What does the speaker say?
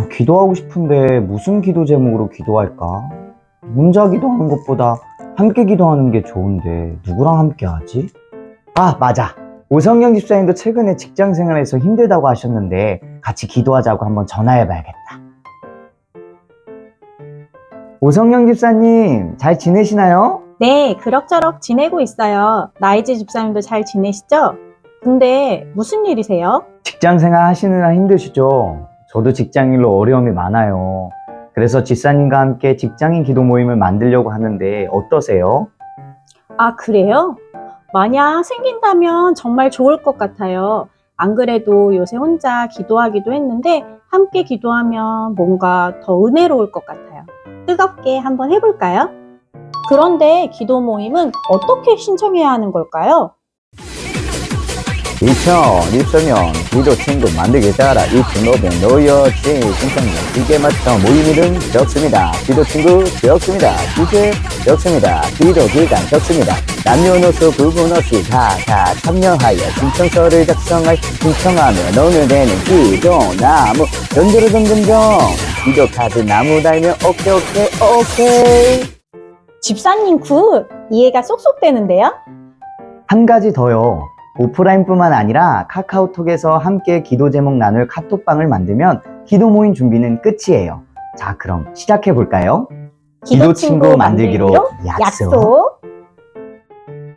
아, 기도하고 싶은데 무슨 기도 제목으로 기도할까? 혼자 기도하는 것보다 함께 기도하는 게 좋은데 누구랑 함께 하지? 아, 맞아. 오성경 집사님도 최근에 직장 생활에서 힘들다고 하셨는데 같이 기도하자고 한번 전화해 봐야겠다. 오성경 집사님, 잘 지내시나요? 네, 그럭저럭 지내고 있어요. 나이지 집사님도 잘 지내시죠? 근데 무슨 일이세요? 직장 생활 하시느라 힘드시죠? 저도 직장일로 어려움이 많아요. 그래서 집사님과 함께 직장인 기도 모임을 만들려고 하는데 어떠세요? 아, 그래요? 만약 생긴다면 정말 좋을 것 같아요. 안 그래도 요새 혼자 기도하기도 했는데 함께 기도하면 뭔가 더 은혜로울 것 같아요. 뜨겁게 한번 해볼까요? 그런데 기도 모임은 어떻게 신청해야 하는 걸까요? 2023년 기도 친구 만들기 따라 2,500 노여지 신청력 이게 맞죠 모임 이름 적습니다 기도 친구 적습니다 주제 적습니다 기도 기간 적습니다 남녀노소 구분 없이 다다 참여하여 신청서를 작성할 신청하면 오늘 되는 기도 나무 던져던던던 기도 카드 나무 달면 오케이 오케이 오케이 집사님 굿! 이해가 쏙쏙 되는데요? 한 가지 더요. 오프라인뿐만 아니라 카카오톡에서 함께 기도 제목 나눌 카톡방을 만들면 기도 모임 준비는 끝이에요. 자, 그럼 시작해 볼까요? 기도 친구 만들기로 약속. 약속.